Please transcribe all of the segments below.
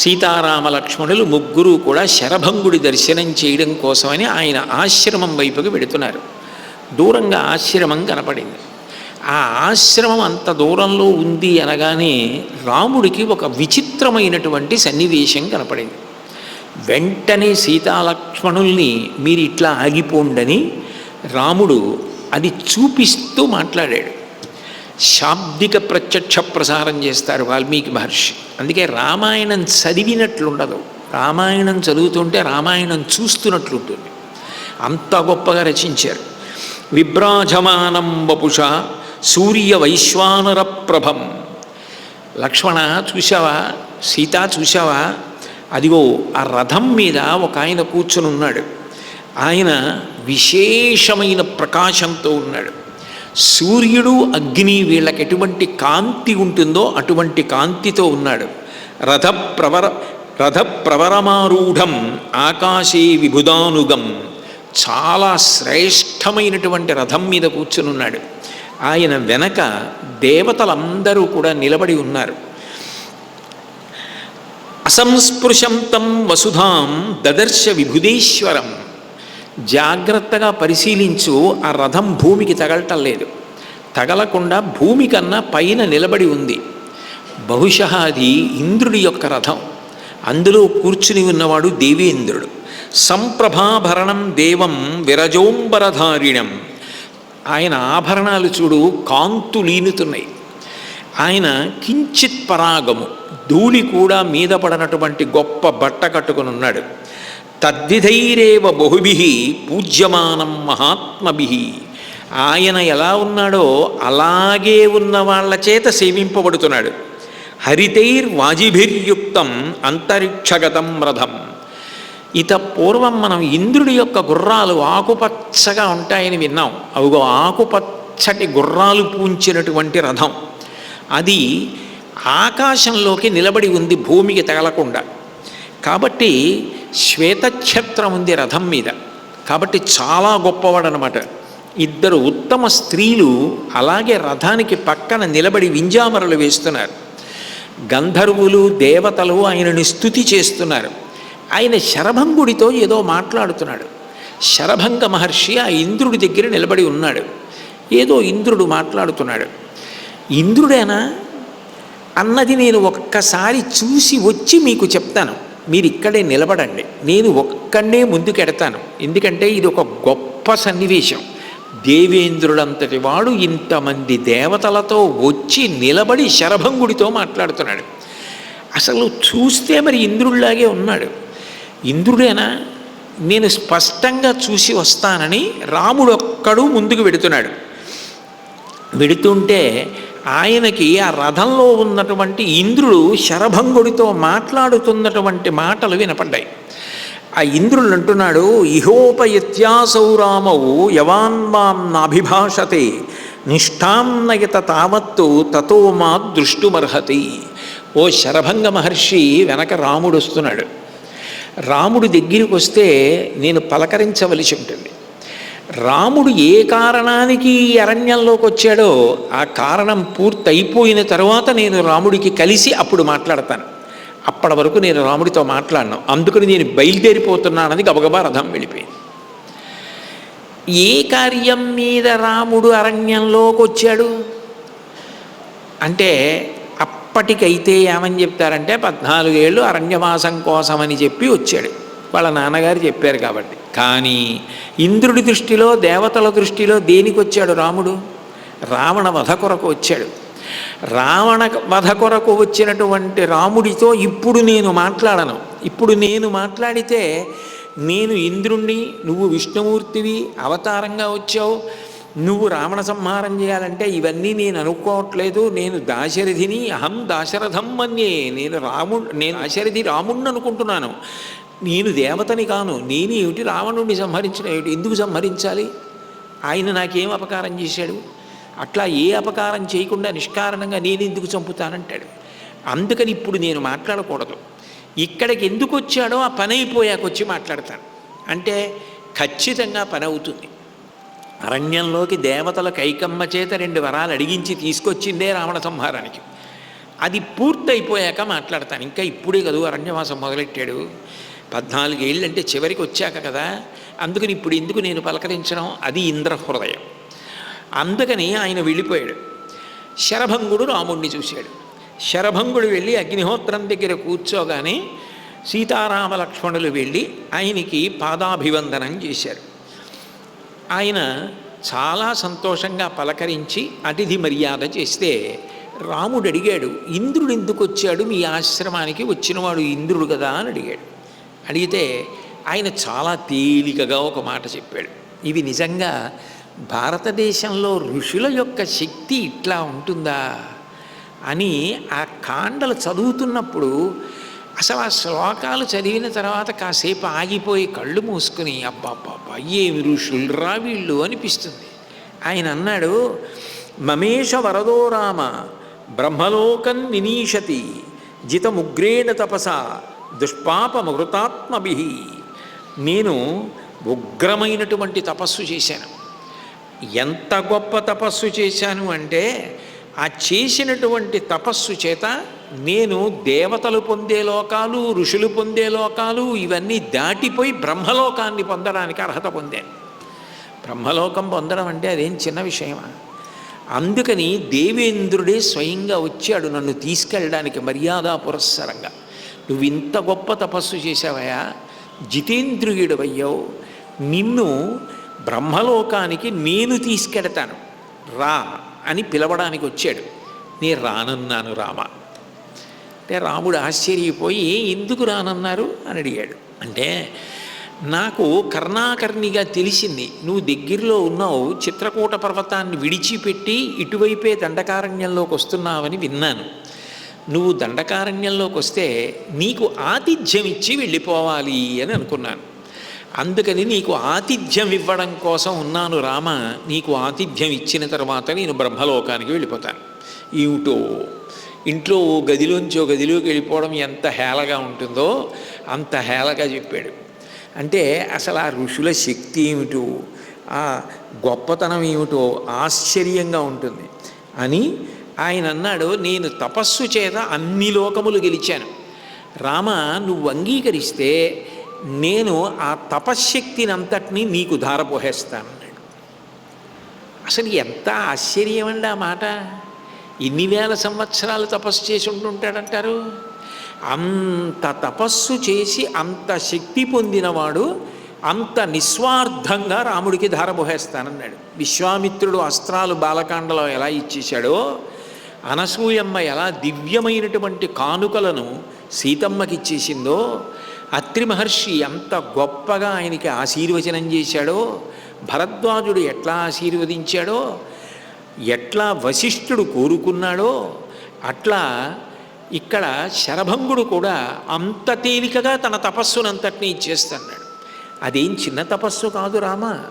సీతారామ లక్ష్మణులు ముగ్గురు కూడా శరభంగుడి దర్శనం చేయడం కోసమని ఆయన ఆశ్రమం వైపుకి వెడుతున్నారు. దూరంగా ఆశ్రమం కనపడింది. ఆ ఆశ్రమం అంత దూరంలో ఉంది అనగానే రాముడికి ఒక విచిత్రమైనటువంటి సన్నివేశం కనపడింది. వెంటనే సీతాలక్ష్మణుల్ని మీరు ఇట్లా ఆగిపోండని రాముడు అది చూపిస్తూ మాట్లాడాడు. శాబ్దిక ప్రత్యక్ష ప్రసారం చేస్తారు వాల్మీకి మహర్షి. అందుకే రామాయణం చదివినట్లుండదు. రామాయణం చదువుతుంటే రామాయణం చూస్తున్నట్లుంటుంది. అంత గొప్పగా రచించారు. విభ్రాజమానం వపుష సూర్య వైశ్వానర ప్రభం. లక్ష్మణ చూసావా సీత చూసావా అదిగో ఆ రథం మీద ఒక ఆయన కూర్చుని ఉన్నాడు ఆయన విశేషమైన ప్రకాశంతో ఉన్నాడు. సూర్యుడు అగ్ని వీళ్ళకి ఎటువంటి కాంతి ఉంటుందో అటువంటి కాంతితో ఉన్నాడు. రథ ప్రవర రథ ప్రవరమారూఢం ఆకాశే విభుదానుగం చాలా శ్రేష్టమైనటువంటి రథం మీద కూర్చుని ఉన్నాడు. ఆయన వెనక దేవతలందరూ కూడా నిలబడి ఉన్నారు. అసంస్పృశం తం వసుధాం దదర్శ విభుదేశ్వరం జాగ్రత్తగా పరిశీలించు ఆ రథం భూమికి తగలటం లేదు. తగలకుండా భూమి కన్నా పైన నిలబడి ఉంది. బహుశా అది ఇంద్రుడి యొక్క రథం. అందులో కూర్చుని ఉన్నవాడు దేవేంద్రుడు. సంప్రభాభరణం దేవం విరజోంబరధారిణం. ఆయన ఆభరణాలు చూడు కాంతులీనుతున్నాయి. ఆయన కించిత్ పరాగము. ధూళి కూడా మీద పడనటువంటి గొప్ప బట్ట కట్టుకుని ఉన్నాడు. తద్విధైరేవ బహుభి పూజ్యమానం మహాత్మభి. ఆయన ఎలా ఉన్నాడో అలాగే ఉన్న వాళ్ళ చేత సేవింపబడుతున్నాడు. హరితైర్వాజిభిర్యుక్తం అంతరిక్షగతం రథం. ఇత పూర్వం మనం ఇంద్రుడి యొక్క గుర్రాలు ఆకుపచ్చగా ఉంటాయని విన్నాం. అవిగో ఆకుపచ్చటి గుర్రాలు పూంచినటువంటి రథం. అది ఆకాశంలోకి నిలబడి ఉంది భూమికి తగలకుండా. కాబట్టి శ్వేతఛత్రం ఉంది రథం మీద. కాబట్టి చాలా గొప్పవాడనమాట ఇద్దరు ఉత్తమ స్త్రీలు అలాగే రథానికి పక్కన నిలబడి వింజామరలు వేస్తున్నారు. గంధర్వులు దేవతలు ఆయనని స్థుతి చేస్తున్నారు. ఆయన శరభంగుడితో ఏదో మాట్లాడుతున్నాడు. శరభంగ మహర్షి ఆ ఇంద్రుడి దగ్గర నిలబడి ఉన్నాడు. ఏదో ఇంద్రుడు మాట్లాడుతున్నాడు. ఇంద్రుడేనా? అన్నది నేను ఒక్కసారి చూసి వచ్చి మీకు చెప్తాను. మీరు ఇక్కడే నిలబడండి. నేను ఒక్కడే ముందుకెడతాను. ఎందుకంటే ఇది ఒక గొప్ప సన్నివేశం. దేవేంద్రుడంతటి వాడు ఇంతమంది దేవతలతో వచ్చి నిలబడి శరభంగుడితో మాట్లాడుతున్నాడు. అసలు చూస్తే మరి ఇంద్రుడిలాగే ఉన్నాడు. ఇంద్రుడేనా? నేను స్పష్టంగా చూసి వస్తానని రాముడు ఒక్కడు ముందుకు వెడుతున్నాడు. వెడుతుంటే ఆయనకి ఆ రథంలో ఉన్నటువంటి ఇంద్రుడు శరభంగుడితో మాట్లాడుతున్నటువంటి మాటలు వినపడ్డాయి. ఆ ఇంద్రుడు అంటున్నాడు ఇహోపయత్యాసౌరామవు యవాన్వాం యవాన్మాం నాభిభాషతే తావత్తు తతో మా దృష్టుమర్హతి. ఓ శరభంగ మహర్షి వెనక రాముడు వస్తున్నాడు. రాముడి దగ్గరికి వస్తే నేను పలకరించవలసి ఉంటుంది. రాముడు ఏ కారణానికి ఈ అరణ్యంలోకి వచ్చాడో ఆ కారణం పూర్తయిపోయిన తర్వాత నేను రాముడికి కలిసి అప్పుడు మాట్లాడతాను. అప్పటి వరకు నేను రాముడితో మాట్లాడను. అందుకని నేను బయలుదేరిపోతున్నానని గబగబా రథం వెళ్ళిపోయింది. ఏ కార్యం మీద రాముడు అరణ్యంలోకి వచ్చాడు? అంటే అప్పటికైతే ఏమని చెప్తారంటే పద్నాలుగేళ్ళు అరణ్యవాసం కోసమని చెప్పి వచ్చాడు. వాళ్ళ నాన్నగారు చెప్పారు కాబట్టి. కానీ ఇంద్రుడి దృష్టిలో దేవతల దృష్టిలో దేనికి వచ్చాడు రాముడు? రావణ వధ కొరకు వచ్చాడు. రావణ వధ కొరకు వచ్చినటువంటి రాముడితో ఇప్పుడు నేను మాట్లాడను. ఇప్పుడు నేను మాట్లాడితే నేను ఇంద్రుణ్ణి నువ్వు విష్ణుమూర్తివి అవతారంగా వచ్చావు నువ్వు రావణ సంహారం చేయాలంటే ఇవన్నీ నేను అనుకోవట్లేదు నేను దాశరథిని అహం దాశరథం మన్యే నేను రాముడు నేను దాశరథి రాముణ్ణి అనుకుంటున్నాను నేను దేవతని కాను నేను ఏమిటి? రావణుడిని సంహరించిన ఏమిటి? ఎందుకు సంహరించాలి? ఆయన నాకేం అపకారం చేశాడు? అట్లా ఏ అపకారం చేయకుండా నిష్కారణంగా నేను ఎందుకు చంపుతానంటాడు? అందుకని ఇప్పుడు నేను మాట్లాడకూడదు. ఇక్కడికి ఎందుకు వచ్చాడో ఆ పని అయిపోయాక వచ్చి మాట్లాడతాను. అంటే ఖచ్చితంగా పని అవుతుంది. అరణ్యంలోకి దేవతల కైకమ్మ చేత రెండు వరాలు అడిగించి తీసుకొచ్చిందే రావణ సంహారానికి. అది పూర్తయిపోయాక మాట్లాడతాను. ఇంకా ఇప్పుడే కదా అరణ్యవాసం మొదలెట్టాడు. పద్నాలుగేళ్ళు అంటే చివరికి వచ్చాక కదా అందుకని ఇప్పుడు ఎందుకు నేను పలకరించడం? అది ఇంద్ర హృదయం. అందుకని ఆయన వెళ్ళిపోయాడు. శరభంగుడు రాముణ్ణి చూశాడు. శరభంగుడు వెళ్ళి అగ్నిహోత్రం దగ్గర కూర్చోగానే సీతారామ లక్ష్మణులు వెళ్ళి ఆయనకి పాదాభివందనం చేశారు. ఆయన చాలా సంతోషంగా పలకరించి అతిథి మర్యాద చేస్తే రాముడు అడిగాడు ఇంద్రుడు ఎందుకు వచ్చాడు? మీ ఆశ్రమానికి వచ్చినవాడు ఇంద్రుడు కదా అని అడిగాడు. అడిగితే ఆయన చాలా తేలికగా ఒక మాట చెప్పాడు. ఇవి నిజంగా భారతదేశంలో ఋషుల యొక్క శక్తి ఇట్లా ఉంటుందా? అని ఆ కాండలు చదువుతున్నప్పుడు అసలు ఆ శ్లోకాలు చదివిన తర్వాత కాసేపు ఆగిపోయి కళ్ళు మూసుకుని అబ్బాబ్బాబ్బా ఏమి ఋషులరా వీళ్ళు? అనిపిస్తుంది. ఆయన అన్నాడు మమేష వరదో రామ బ్రహ్మలోకం నినీషతి జితముగ్రేణ తపస దుష్పాపమృతాత్మభి. నేను ఉగ్రమైనటువంటి తపస్సు చేశాను. ఎంత గొప్ప తపస్సు చేశాను అంటే ఆ చేసినటువంటి తపస్సు చేత నేను దేవతలు పొందే లోకాలు ఋషులు పొందే లోకాలు ఇవన్నీ దాటిపోయి బ్రహ్మలోకాన్ని పొందడానికి అర్హత పొందాను. బ్రహ్మలోకం పొందడం అంటే అదేం చిన్న విషయమా? అందుకని దేవేంద్రుడే స్వయంగా వచ్చాడు నన్ను తీసుకెళ్ళడానికి మర్యాద పురస్సరంగా నువ్వు ఇంత గొప్ప తపస్సు చేసావయా జితేంద్రియుడవయ్యావు. నిన్ను బ్రహ్మలోకానికి నేను తీసుకెడతాను. రా అని పిలవడానికి వచ్చాడు నేను రానన్నాను రామ. అంటే రాముడు ఆశ్చర్యపోయి ఎందుకు రానన్నారు? అని అడిగాడు. అంటే నాకు కర్ణాకర్ణిగా తెలిసింది. నువ్వు దగ్గరలో ఉన్నావు. చిత్రకూట పర్వతాన్ని విడిచిపెట్టి ఇటువైపే దండకారణ్యంలోకి వస్తున్నావని విన్నాను. నువ్వు దండకారణ్యంలోకి వస్తే నీకు ఆతిథ్యం ఇచ్చి వెళ్ళిపోవాలి అని అనుకున్నాను. అందుకని నీకు ఆతిథ్యం ఇవ్వడం కోసం ఉన్నాను రామ నీకు ఆతిథ్యం ఇచ్చిన తర్వాత నేను బ్రహ్మలోకానికి వెళ్ళిపోతాను. ఏమిటో ఇంట్లో ఓ గదిలోంచి ఓ గదిలోకి వెళ్ళిపోవడం ఎంత హేళగా ఉంటుందో అంత హేళగా చెప్పాడు. అంటే అసలు ఆ ఋషుల శక్తి ఏమిటో ఆ గొప్పతనం ఏమిటో ఆశ్చర్యంగా ఉంటుంది. అని ఆయన అన్నాడు నేను తపస్సు చేత అన్ని లోకములు గెలిచాను. రామ నువ్వు అంగీకరిస్తే నేను ఆ తపశ్శక్తిని అంతటినీ నీకు ధారపోహేస్తానన్నాడు అసలు ఎంత ఆశ్చర్యం అండి ఆ మాట. ఇన్ని వేల సంవత్సరాలు తపస్సు చేసి ఉంటుంటాడంటారు అంత తపస్సు చేసి అంత శక్తి పొందినవాడు అంత నిస్వార్థంగా రాముడికి ధారపోహేస్తానన్నాడు విశ్వామిత్రుడు అస్త్రాలు బాలకాండలో ఎలా ఇచ్చేశాడో అనసూయమ్మ ఎలా దివ్యమైనటువంటి కానుకలను సీతమ్మకి ఇచ్చేసిందో అత్రి మహర్షి ఎంత గొప్పగా ఆయనకి ఆశీర్వచనం చేశాడో భరద్వాజుడు ఎట్లా ఆశీర్వదించాడో ఎట్లా వశిష్ఠుడు కోరుకున్నాడో అట్లా ఇక్కడ శరభంగుడు కూడా అంత తేలికగా తన తపస్సునంతటినీ ఇచ్చేస్తున్నాడు అదేం చిన్న తపస్సు కాదు రామా.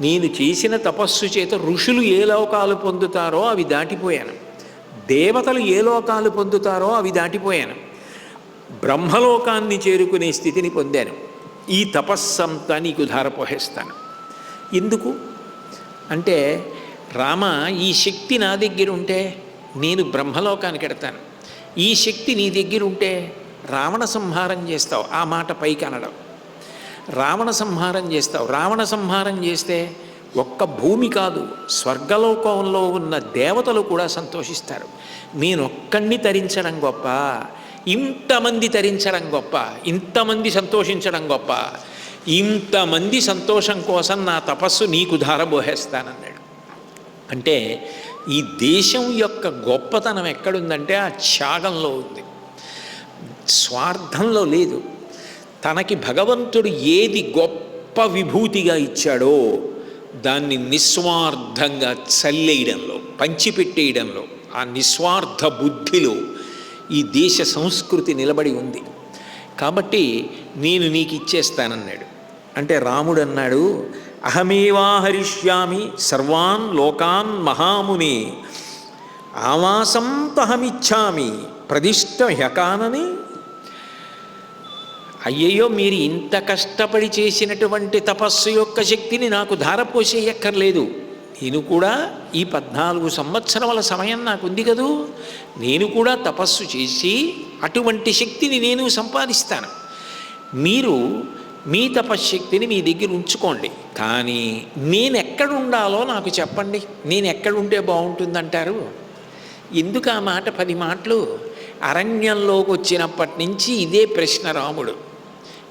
నేను చేసిన తపస్సు చేత ఋషులు ఏ లోకాలు పొందుతారో అవి దాటిపోయాను. దేవతలు ఏ లోకాలు పొందుతారో అవి దాటిపోయాను. బ్రహ్మలోకాన్ని చేరుకునే స్థితిని పొందాను. ఈ తపస్సంతా నీకు ధారపోహేస్తాను ఎందుకు? అంటే రామ ఈ శక్తి నా దగ్గర ఉంటే నేను బ్రహ్మలోకానికి ఎడతాను ఈ శక్తి నీ దగ్గర ఉంటే రావణ సంహారం చేస్తావు. ఆ మాట పైకి అనడం. రావణ సంహారం చేస్తావు. రావణ సంహారం చేస్తే ఒక్క భూమి కాదు స్వర్గలోకంలో ఉన్న దేవతలు కూడా సంతోషిస్తారు. నేనొక్కడిని తరించడం గొప్ప ఇంతమంది తరించడం గొప్ప ఇంతమంది సంతోషించడం గొప్ప. ఇంతమంది సంతోషం కోసం నా తపస్సు నీకు ధారబోహేస్తానన్నాడు. అంటే ఈ దేశం యొక్క గొప్పతనం ఎక్కడుందంటే ఆ త్యాగంలో ఉంది. స్వార్థంలో లేదు. తనకి భగవంతుడు ఏది గొప్ప విభూతిగా ఇచ్చాడో దాన్ని నిస్వార్థంగా చల్లేయడంలో పంచిపెట్టేయడంలో ఆ నిస్వార్థ బుద్ధిలో ఈ దేశ సంస్కృతి నిలబడి ఉంది. కాబట్టి నేను నీకు ఇచ్చేస్తానన్నాడు. అంటే రాముడు అన్నాడు అహమేవాహరిష్యామి సర్వాన్ లోకాన్ మహాముని ఆవాసం తహమిచ్చామి ప్రదిష్ట హ్యకానని అయ్యయ్యో మీరు ఇంత కష్టపడి చేసినటువంటి తపస్సు యొక్క శక్తిని నాకు ధారపోసేయక్కర్లేదు. నేను కూడా ఈ పద్నాలుగు సంవత్సరముల సమయం నాకు ఉంది కదూ? నేను కూడా తపస్సు చేసి అటువంటి శక్తిని నేను సంపాదిస్తాను. మీరు మీ తపశ్శక్తిని మీ దగ్గర ఉంచుకోండి. కానీ నేను ఎక్కడ ఉండాలో నాకు చెప్పండి. నేను ఎక్కడుంటే బాగుంటుందంటారు? ఎందుకు ఆ మాట? పది మాటలు. అరణ్యంలోకి వచ్చినప్పటి నుంచి ఇదే ప్రశ్న రాముడు.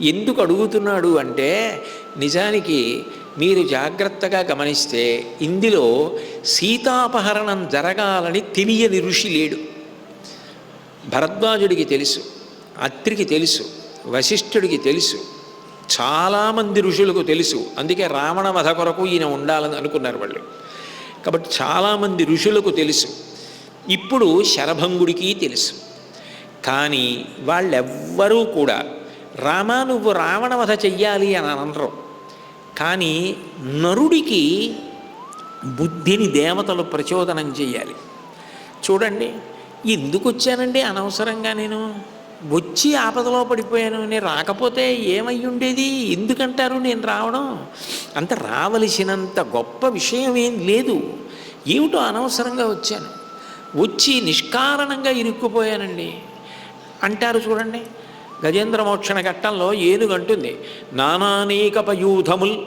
ఎందుకు అడుగుతున్నాడు అంటే నిజానికి మీరు జాగ్రత్తగా గమనిస్తే ఇందులో సీతాపహరణం జరగాలని తెలియని ఋషి లేడు. భరద్వాజుడికి తెలుసు అత్రికి తెలుసు వశిష్ఠుడికి తెలుసు చాలామంది ఋషులకు తెలుసు. అందుకే రావణ వధ కొరకు ఈయన ఉండాలని అనుకున్నారు వాళ్ళు. కాబట్టి చాలామంది ఋషులకు తెలుసు. ఇప్పుడు శరభంగుడికి తెలుసు. కానీ వాళ్ళెవ్వరూ కూడా రామ నువ్వు రావణ వధ చెయ్యాలి అని అనరు. కానీ నరుడికి బుద్ధిని దేవతలు ప్రచోదనం చేయాలి చూడండి ఎందుకు వచ్చానండి అనవసరంగా నేను? వచ్చి ఆపదలో పడిపోయాను నేను రాకపోతే ఏమై ఉండేది? ఎందుకంటారు నేను రావడం? అంత రావలసినంత గొప్ప విషయం ఏం లేదు. ఏమిటో అనవసరంగా వచ్చాను. వచ్చి నిష్కారణంగా ఇరుక్కుపోయానండి. అంటారు చూడండి గజేంద్ర మోక్షణ ఘట్టంలో ఏనుగంటుంది. నానానేకపయూధముల్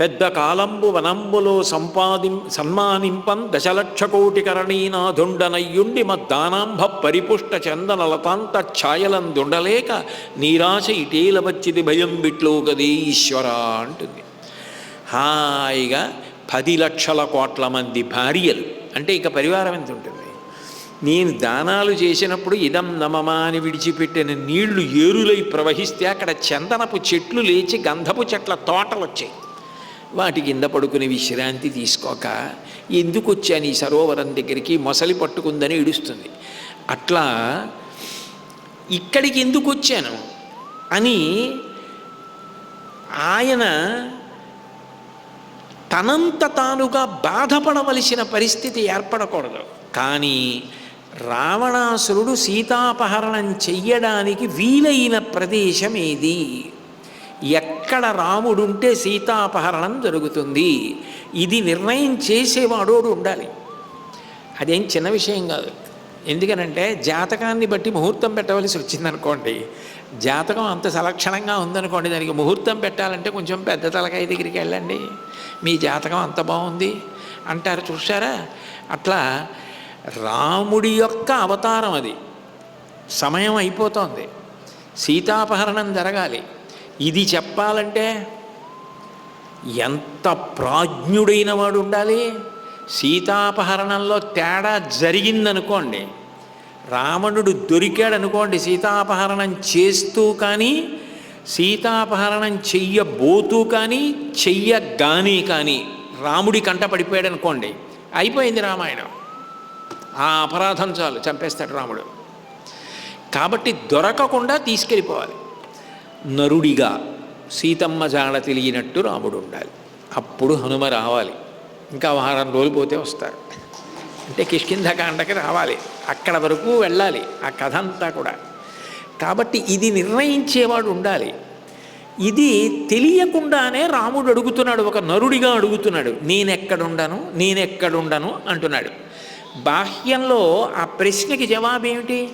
పెద్ద కాలంబు వనంబులో సంపాదిం సన్మానింపం దశలక్ష కోటి కరణీనాథుండనయ్యుండి మద్దానాంభ పరిపుష్ట చందన లతాంత ఛాయలందుండలేక నీరాశ ఇటీల వచ్చిది భయం బిట్లో కదే ఈశ్వర అంటుంది. హాయిగా పది లక్షల కోట్ల మంది భార్యలు. అంటే ఇక పరివారం ఎంత ఉంటుంది నేను దానాలు చేసినప్పుడు ఇదం నమమా అని విడిచిపెట్టిన నీళ్ళు ఏరులై ప్రవహిస్తే అక్కడ చందనపు చెట్లు లేచి గంధపు చెట్ల తోటలు వచ్చాయి వాటి కింద పడుకుని విశ్రాంతి తీసుకోక ఎందుకు వచ్చాను ఈ సరోవరం దగ్గరికి? మొసలి పట్టుకుందని ఇడుస్తుంది అట్లా ఇక్కడికి ఎందుకు వచ్చాను అని ఆయన తనంత తానుగా బాధపడవలసిన పరిస్థితి ఏర్పడకూడదు. కానీ రావణాసురుడు సీతాపహరణం చెయ్యడానికి వీలైన ప్రదేశం ఏది ఎక్కడ రాముడుంటే సీతాపహరణం జరుగుతుంది? ఇది నిర్ణయం చేసేవాడోడు ఉండాలి. అదేం చిన్న విషయం కాదు. ఎందుకనంటే జాతకాన్ని బట్టి ముహూర్తం పెట్టవలసి వచ్చిందనుకోండి. జాతకం అంత సలక్షణంగా ఉందనుకోండి. దానికి ముహూర్తం పెట్టాలంటే కొంచెం పెద్ద తలకాయ దగ్గరికి వెళ్ళండి. మీ జాతకం అంత బాగుంది. అంటారు చూసారా అట్లా రాముడి యొక్క అవతారం అది. సమయం అయిపోతోంది. సీతాపహరణం జరగాలి. ఇది చెప్పాలంటే ఎంత ప్రాజ్ఞుడైన వాడు ఉండాలి? సీతాపహరణంలో తేడా జరిగిందనుకోండి. రావణుడు దొరికాడనుకోండి సీతాపహరణం చేస్తూ కానీ సీతాపహరణం చెయ్యబోతూ కానీ చెయ్యగాని కానీ రాముడి కంట పడిపోయాడనుకోండి. అయిపోయింది రామాయణం. ఆ అపరాధం చాలు చంపేస్తాడు రాముడు. కాబట్టి దొరకకుండా తీసుకెళ్ళిపోవాలి. నరుడిగా సీతమ్మ జాడ తెలియనట్టు రాముడు ఉండాలి. అప్పుడు హనుమ రావాలి. ఇంకా వారం రోజులు పోతే వస్తారు. అంటే కిష్కింధకాండకి రావాలి. అక్కడ వరకు వెళ్ళాలి ఆ కథ అంతా కూడా. కాబట్టి ఇది నిర్ణయించేవాడు ఉండాలి. ఇది తెలియకుండానే రాముడు అడుగుతున్నాడు ఒక నరుడిగా అడుగుతున్నాడు. నేనెక్కడుండను నేనెక్కడుండను అంటున్నాడు. బాహ్యంలో ఆ ప్రశ్నకి జవాబేమిటి?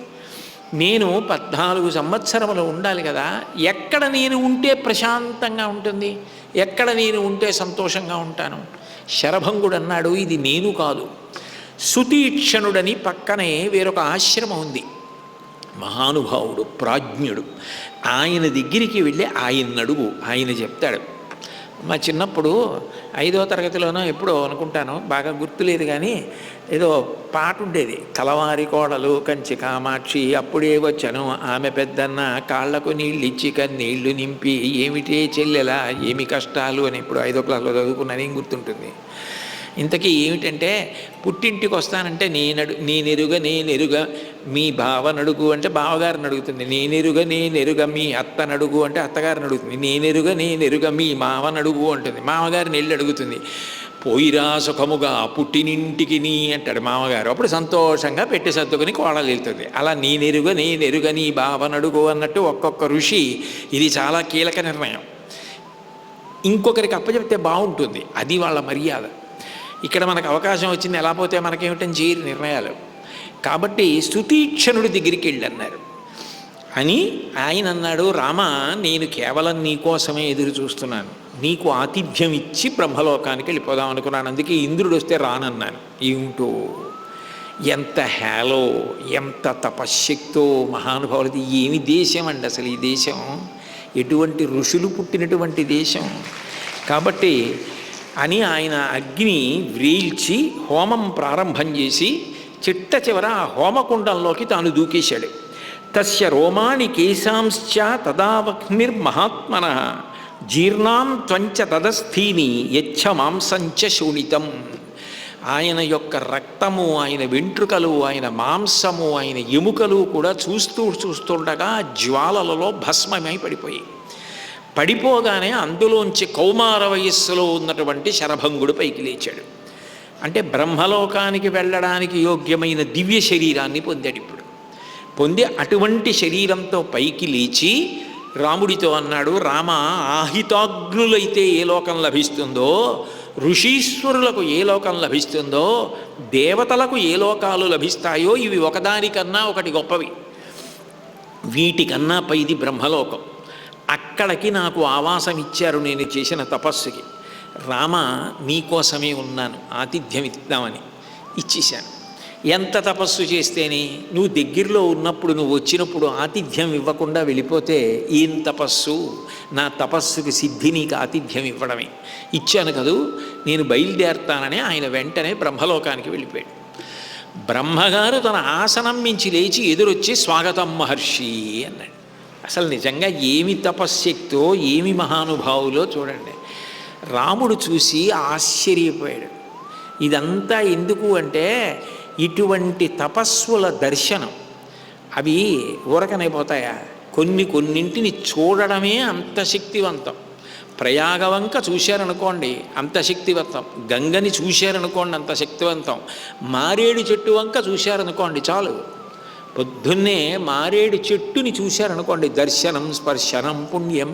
నేను పద్నాలుగు సంవత్సరములు ఉండాలి కదా ఎక్కడ నేను ఉంటే ప్రశాంతంగా ఉంటుంది? ఎక్కడ నేను ఉంటే సంతోషంగా ఉంటాను? శరభంగుడు అన్నాడు ఇది నేను కాదు. సుతీక్షణుడని పక్కనే వేరొక ఆశ్రమం ఉంది. మహానుభావుడు ప్రాజ్ఞుడు. ఆయన దగ్గరికి వెళ్ళి ఆయన అడుగు ఆయన చెప్తాడు మా చిన్నప్పుడు ఐదో తరగతిలోనో ఎప్పుడో అనుకుంటాను బాగా గుర్తులేదు కానీ ఏదో పాట ఉండేది కలవారి కోడలు కంచి కామాక్షి అప్పుడే వచ్చాను ఆమె పెద్దన్న కాళ్ళకు నీళ్ళు ఇచ్చి నీళ్ళు నింపి ఏమిటే చెల్లెలా ఏమి కష్టాలు అని ఇప్పుడు ఐదో క్లాస్లో చదువుకున్నాను ఏం గుర్తుంటుంది. ఇంతకీ ఏమిటంటే పుట్టింటికి వస్తానంటే నేనడు నేనెరుగ నేనెరుగ మీ బావనడుగు అంటే బావగారిని అడుగుతుంది నేనెరుగ నేనెరుగ మీ అత్తనడుగు అంటే అత్తగారిని అడుగుతుంది నేనెరుగ నేనెరుగ మీ మావనడుగు అంటుంది. మామగారిని వెళ్ళి అడుగుతుంది. పోయిరా సుఖముగా పుట్టినింటికి నీ అంటాడు మామగారు. అప్పుడు సంతోషంగా పెట్టి సర్దుకుని కోడలు వెళ్తుంది. అలా నేనెరుగ నేనెరుగ నీ బావనడుగు అన్నట్టు ఒక్కొక్క ఋషి ఇది చాలా కీలక నిర్ణయం. ఇంకొకరికి అప్పచెప్తే బాగుంటుంది. అది వాళ్ళ మర్యాద. ఇక్కడ మనకు అవకాశం వచ్చింది ఎలా పోతే మనకేమిటని చేయరు నిర్ణయాలు. కాబట్టి స్థుతీక్షణుడి దగ్గరికి వెళ్ళన్నారు అని ఆయన అన్నాడు రామ నేను కేవలం నీకోసమే ఎదురు చూస్తున్నాను. నీకు ఆతిథ్యం ఇచ్చి బ్రహ్మలోకానికి వెళ్ళిపోదాం అనుకున్నాను. అందుకే ఇంద్రుడు వస్తే రానన్నాను. ఏమిటో? ఎంత హేలో ఎంత తపశ్శక్తో మహానుభావులది ఏమి దేశం అండి అసలు ఈ దేశం? ఎటువంటి ఋషులు పుట్టినటువంటి దేశం? కాబట్టి అని ఆయన అగ్ని వ్రీల్చి హోమం ప్రారంభం చేసి చిట్ట చివర ఆ హోమకుండంలోకి తాను దూకేశాడు. తస్య రోమాణి కేశాంశ్చ తదావగ్నిర్మహాత్మన జీర్ణాం త్వంచ తదస్థీని యచ్చ మాంసంచ శోణితం. ఆయన యొక్క రక్తము ఆయన వెంట్రుకలు ఆయన మాంసము ఆయన ఎముకలు కూడా చూస్తూ చూస్తుండగా జ్వాలలలో భస్మమై పడిపోయి పడిపోగానే అందులోంచి కౌమార వయస్సులో ఉన్నటువంటి శరభంగుడు పైకి లేచాడు. అంటే బ్రహ్మలోకానికి వెళ్ళడానికి యోగ్యమైన దివ్య శరీరాన్ని పొందాడు ఇప్పుడు. పొంది అటువంటి శరీరంతో పైకి లేచి రాముడితో అన్నాడు రామ ఆహితాగ్నులైతే ఏ లోకం లభిస్తుందో ఋషీశ్వరులకు ఏ లోకం లభిస్తుందో దేవతలకు ఏ లోకాలు లభిస్తాయో ఇవి ఒకదానికన్నా ఒకటి గొప్పవి. వీటికన్నా పైది బ్రహ్మలోకం. అక్కడికి నాకు ఆవాసం ఇచ్చారు నేను చేసిన తపస్సుకి. రామ నీకోసమే ఉన్నాను ఆతిథ్యం ఇద్దామని ఇచ్చేశాను. ఎంత తపస్సు చేస్తేనే నువ్వు దగ్గరలో ఉన్నప్పుడు నువ్వు వచ్చినప్పుడు ఆతిథ్యం ఇవ్వకుండా వెళ్ళిపోతే ఏం తపస్సు? నా తపస్సుకి సిద్ధి నీకు ఆతిథ్యం ఇవ్వడమే. ఇచ్చాను కదూ నేను బయలుదేరతానని ఆయన వెంటనే బ్రహ్మలోకానికి వెళ్ళిపోయాడు. బ్రహ్మగారు తన ఆసనం మించి లేచి ఎదురొచ్చి స్వాగతం మహర్షి అన్నాడు. అసలు నిజంగా ఏమి తపశ్శక్తో ఏమి మహానుభావులో చూడండి. రాముడు చూసి ఆశ్చర్యపోయాడు. ఇదంతా ఎందుకు అంటే ఇటువంటి తపస్సుల దర్శనం. అవి ఊరకనైపోతాయా? కొన్ని కొన్నింటిని చూడడమే అంత శక్తివంతం. ప్రయాగవంక చూశారనుకోండి అంత శక్తివంతం. గంగని చూశారనుకోండి అంత శక్తివంతం. మారేడు చెట్టు వంక చూశారనుకోండి చాలు. పొద్దున్నే మారేడు చెట్టుని చూశారనుకోండి దర్శనం స్పర్శనం పుణ్యం.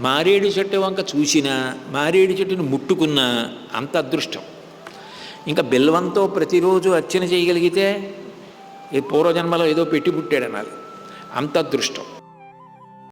మారేడు చెట్టు వంక చూసినా మారేడు చెట్టుని ముట్టుకున్నా అంత అదృష్టం. ఇంకా బెల్వంతో ప్రతిరోజు అర్చన చేయగలిగితే ఈ పూర్వజన్మలో ఏదో పెట్టి పుట్టాడనాలి అంత అదృష్టం.